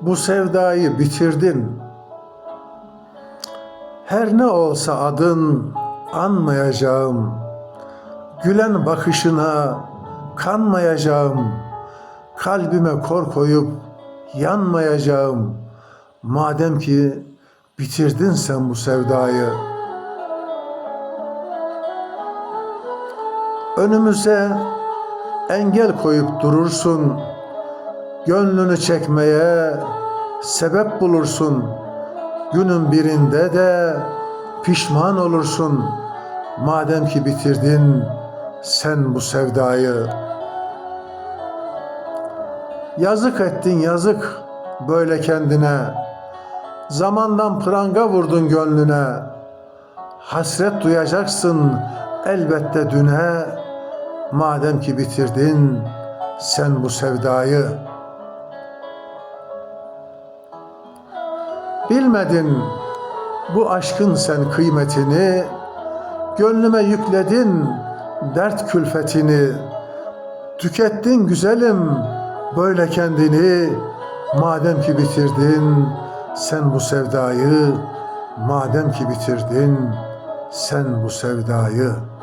bu sevdayı bitirdin. Her ne olsa adın anmayacağım. Gülen bakışına kanmayacağım. Kalbime kor koyup yanmayacağım. Madem ki bitirdin sen bu sevdayı. Önümüze engel koyup durursun. Gönlünü çekmeye sebep bulursun. Günün birinde de pişman olursun. Madem ki bitirdin sen bu sevdayı. Yazık ettin yazık böyle kendine. Zamandan pranga vurdun gönlüne. Hasret duyacaksın elbette düne. Madem ki bitirdin sen bu sevdayı. Bilmedin bu aşkın sen kıymetini, gönlüme yükledin dert külfetini. Tükettin güzelim böyle kendini, madem ki bitirdin sen bu sevdayı, madem ki bitirdin sen bu sevdayı.''